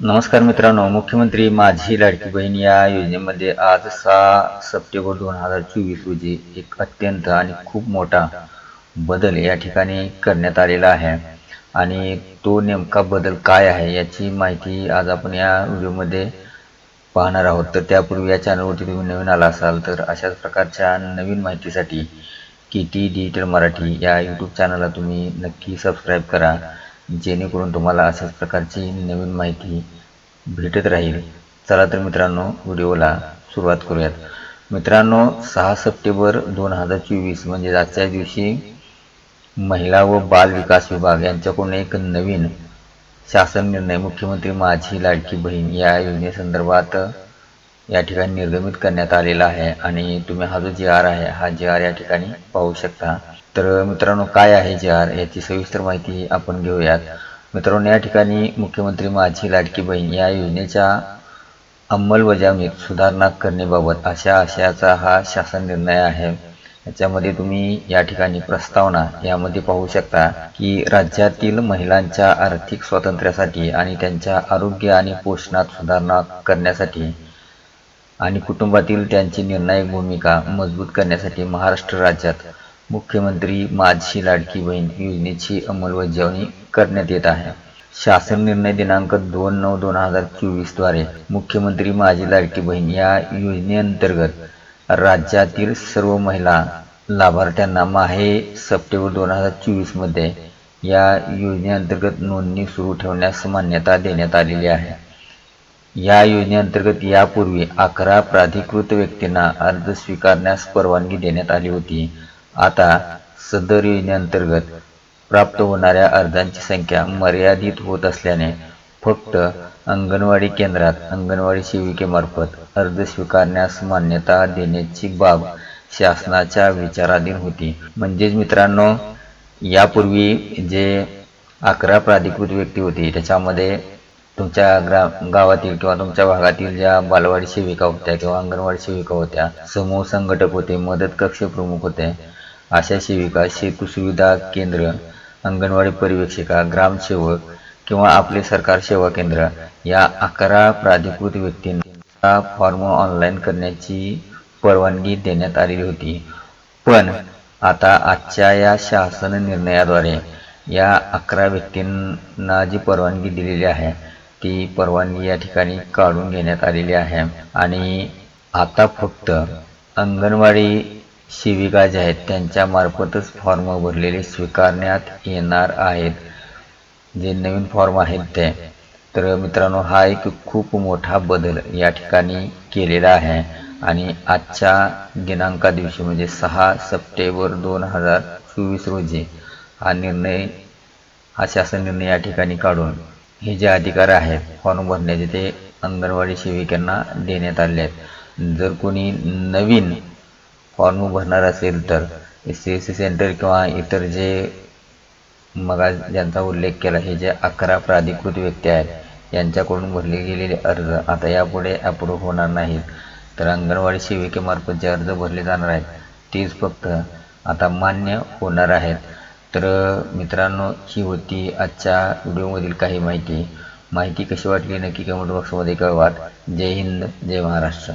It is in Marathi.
नमस्कार मित्रांनो मुख्यमंत्री माझी लाडकी बहीण या योजनेमध्ये आज सहा सप्टेंबर दोन हजार चोवीस रोजी एक अत्यंत आणि खूप मोठा बदल या ठिकाणी करण्यात आलेला आहे. आणि तो नेमका बदल काय आहे याची माहिती आज आपण या व्हिडिओमध्ये पाहणार आहोत. तर त्यापूर्वी या चॅनलवरती तुम्ही नवीन आला असाल तर अशाच प्रकारच्या नवीन माहितीसाठी के टी डिजिटल मराठी या यूट्यूब चॅनलला तुम्ही नक्की सबस्क्राईब करा. जेणेकरून तुम्हाला अशाच प्रकारची नवीन माहिती भेटत राहील. चला तर मित्रांनो व्हिडिओला सुरुवात करूयात. मित्रांनो सहा सप्टेंबर दोन हजार चोवीस म्हणजे आजच्या दिवशी महिला व बाल विकास विभाग यांच्याकडून एक नवीन शासन निर्णय मुख्यमंत्री माझी लाडकी बहीण या योजनेसंदर्भात या ठिकाणी निर्गमित करण्यात आलेला आहे. आणि तुम्ही हा जो जी आर आहे हा जी आर या ठिकाणी पाहू शकता. तर मित्रांनो काय आहे जे आर याची सविस्तर माहिती आपण घेऊयात. मित्रांनो या ठिकाणी मुख्यमंत्री माझी लाडकी बहीण या योजनेच्या अंमलबजावणीत सुधारणा करण्याबाबत अशा आशयाचा हा शासन निर्णय आहे. याच्यामध्ये तुम्ही या ठिकाणी प्रस्तावना यामध्ये पाहू शकता की राज्यातील महिलांच्या आर्थिक स्वातंत्र्यासाठी आणि त्यांच्या आरोग्य आणि पोषणात सुधारणा करण्यासाठी आणि कुटुंबातील त्यांची निर्णायक भूमिका मजबूत करण्यासाठी महाराष्ट्र राज्यात मुख्यमंत्री माझी लाडकी बहीण योजनेची अंमलबजावणी करण्यात येत आहे. शासन निर्णय दिनांक दोन नऊ दोन हजार चोवीसद्वारे मुख्यमंत्री माझी लाडकी बहीण या योजनेअंतर्गत राज्यातील सर्व महिला लाभार्थ्यांना माहे सप्टेंबर दोन हजार चोवीसमध्ये या योजनेअंतर्गत नोंदणी सुरू ठेवण्यास मान्यता देण्यात आलेली आहे. या योजनेअंतर्गत यापूर्वी अकरा प्राधिकृत व्यक्तींना अर्ज स्वीकारण्यास परवानगी देण्यात आली होती. आता सदर योजनेअंतर्गत प्राप्त होणाऱ्या अर्जांची संख्या मर्यादित होत असल्याने फक्त अंगणवाडी केंद्रात अंगणवाडी सेविकेमार्फत अर्ज स्वीकारण्यास मान्यता देण्याची बाब शासनाच्या विचाराधीन होती. म्हणजेच मित्रांनो यापूर्वी जे अकरा प्राधिकृत व्यक्ती होती त्याच्यामध्ये तुमच्या ग्रा गावातील किंवा तुमच्या भागातील ज्या बालवाडी सेविका होत्या किंवा अंगणवाडी सेविका होत्या समूह संघटक होते मदत कक्ष प्रमुख होते अशा सेविका सेतू सुविधा केंद्र अंगणवाडी पर्यवेक्षिका ग्रामसेवक किंवा आपले सरकार सेवा केंद्र या अकरा प्राधिकृत व्यक्तींना फॉर्म ऑनलाईन करण्याची परवानगी देण्यात आलेली होती. पण आता आजच्या या शासन निर्णयाद्वारे या अकरा व्यक्तींना जी परवानगी दिलेली आहे ती परवानगी या ठिकाणी काढून घेण्यात आलेली आहे. आणि आता फक्त अंगणवाडी सेविका ज्या आहेत त्यांच्यामार्फतच फॉर्म भरलेले स्वीकारण्यात येणार आहेत. जे नवीन फॉर्म आहेत ते. तर मित्रांनो हा एक खूप मोठा बदल या ठिकाणी केलेला आहे. आणि आजच्या दिनांका दिवशी म्हणजे सहा सप्टेंबर दोन हजार चोवीस रोजी हा निर्णय हा शासन निर्णय या ठिकाणी काढून हे जे अधिकार आहेत फॉर्म भरण्याचे ते अंगणवाडी सेविकांना देण्यात आले आहेत. जर कोणी नवीन फॉर्म भरणार असेल तर S C S C centre किंवा इतर जे मग ज्यांचा उल्लेख केला हे जे अकरा प्राधिकृत व्यक्ती आहेत यांच्याकडून भरले गेलेले अर्ज आता यापुढे अप्रूव्ह होणार नाहीत. तर अंगणवाडी सेविकेमार्फत जे अर्ज भरले जाणार आहेत तेच फक्त आता मान्य होणार आहेत. तर मित्रांनो ही होती आजच्या व्हिडिओमधील काही माहिती. माहिती कशी वाटली नक्की कमेंट बॉक्समध्ये कळवा. जय हिंद जय महाराष्ट्र.